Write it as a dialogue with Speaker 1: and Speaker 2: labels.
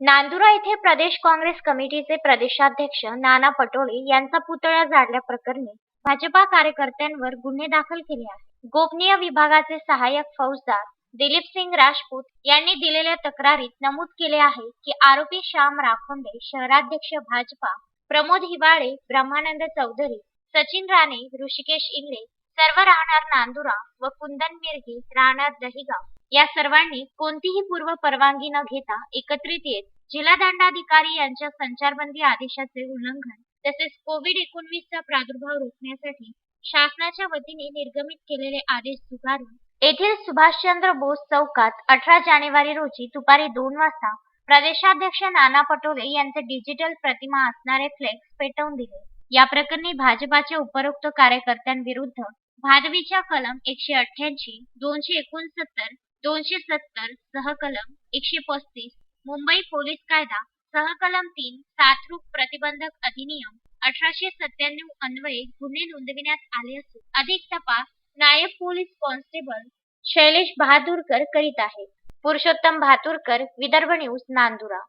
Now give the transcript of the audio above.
Speaker 1: नांदुरा येथे प्रदेश काँग्रेस कमिटीचे प्रदेशाध्यक्ष नाना पटोळे यांचा पुतळा जाळल्या प्रकरणी भाजपा कार्यकर्त्यांवर गुन्हे दाखल केले आहेत. गोपनीय विभागाचे सहाय्यक फौजदार दिलीप सिंग राजपूत यांनी दिलेल्या तक्रारीत नमूद केले आहे की आरोपी श्याम राखोंडे शहराध्यक्ष भाजपा प्रमोद हिवाळे ब्रह्मानंद चौधरी सचिन राणे ऋषिकेश इंगळे सर्व राहणार नांदुरा व कुंदन मिरगी राहणार दहिगाव. या सर्वांनी कोणतीही पूर्व परवानगी न घेता एकत्रित येत जिल्हा दंडाधिकारी यांच्या संचारबंदी आदेशाचे उल्लंघन तसेच कोविड एकोणवीसचा प्रादुर्भाव रोखण्यासाठी शासनाच्या वतीने निर्गमित केलेले आदेश झुगारून येथील सुभाषचंद्र बोस चौकात अठरा जानेवारी रोजी दुपारी दोन वाजता प्रदेशाध्यक्ष नाना पटोले यांचे डिजिटल प्रतिमा असणारे फ्लेक्स पेटवून दिले. या प्रकरणी भाजपाच्या उपरोक्त कार्यकर्त्यांविरुद्ध भादवीच्या कलम एकशे अठ्ठ्याऐंशी दोनशे एकोणसत्तर दोनशे सत्तर सहकलम एकशे पस्तीस मुंबई पोलीस कायदा सहकलम तीन साथरूप प्रतिबंधक अधिनियम अठराशे सत्त्याण्णव अन्वये गुन्हे नोंदविण्यात आले असून अधिक तपास नायब पोलीस कॉन्स्टेबल शैलेश बहादूरकर करीत आहेत. पुरुषोत्तम भातुरकर विदर्भ न्यूज नांदुरा.